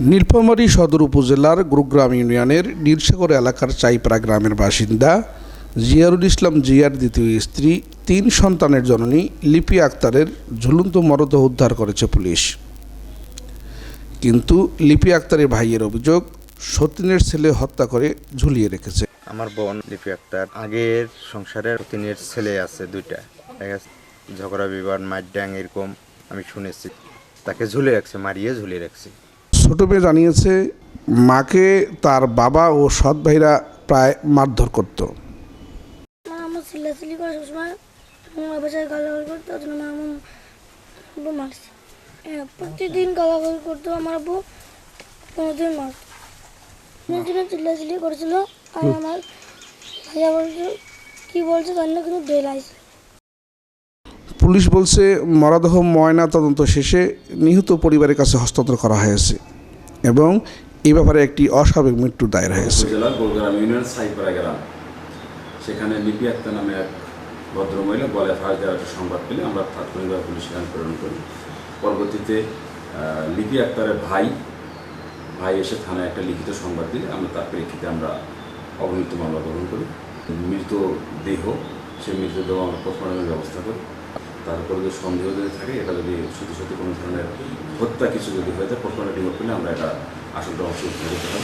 নীলফামারী সদর উপজেলার গুরুগ্রাম ইউনিয়নের নীলসাগর এলাকার চাইপাড়া গ্রামের বাসিন্দা জিয়ারুল ইসলাম জিয়ার দ্বিতীয় স্ত্রী, তিন সন্তানের জননী লিপি আক্তারের ঝুলন্ত মরদেহ উদ্ধার করেছে পুলিশ। কিন্তু লিপি আক্তারের ভাইয়ের অভিযোগ, সতীনের ছেলে হত্যা করে ঝুলিয়ে রেখেছে। আমার বোন লিপি আক্তার আগের সংসারের তিনের ছেলে আছে দুইটা। ঝগড়া বিবাদ মাইড্যাং এরকম আমি শুনেছি। তাকে ঝুলে রাখছে, মারিয়ে ঝুলে রাখছে। ছোট মেয়ে জানিয়েছে মাকে তার বাবা ও সৎ ভাইরা প্রায় মারধর করতো। মা আমার চিল্লাচিল্লি করে সবসময়। বাসায় গালাগাল করতো ওই জন্য মা আমার মারছে। হ্যাঁ প্রতিদিন গালাগাল করতো আমার আব্বু। কোনোদিন মারতো কোনোদিন চিল্লাচিল্লি করেছিল। আর আমার ভাইয়া বলছে কি বলছে জানি না কিন্তু বেল পুলিশ বলছে মরদেহ ময়না তদন্ত শেষে নিহত পরিবারের কাছে হস্তান্তর করা হয়েছে। এবং এই ব্যাপারে একটি অস্বাভাবিক মৃত্যু দায়ের হয়েছে। সেখানে লিপি আক্তার নামে এক ভদ্রমহিলা গলায় ফাঁস দেওয়ার একটা সংবাদ পেলে আমরা তাৎক্ষণিকভাবে পুলিশ সেখানে প্রেরণ করি। পরবর্তীতে লিপি আক্তারের ভাই ভাই এসে থানায় একটা লিখিত সংবাদ দিলে আমরা তার প্রেক্ষিতে আমরা অবনীত মামলা গ্রহণ করি। মৃত দেহ সেই মৃতদেহ আমরা পোস্টমর্টমের ব্যবস্থা করি। তারপরে যদি সন্দেহ যদি থাকে, এটা যদি সত্যি সত্যি কোনো ধরনের হত্যা কিছু যদি হয়ে যায় পোস্টমর্টম রিপোর্ট পেলে আমরা এটা আসলটা অংশ করতে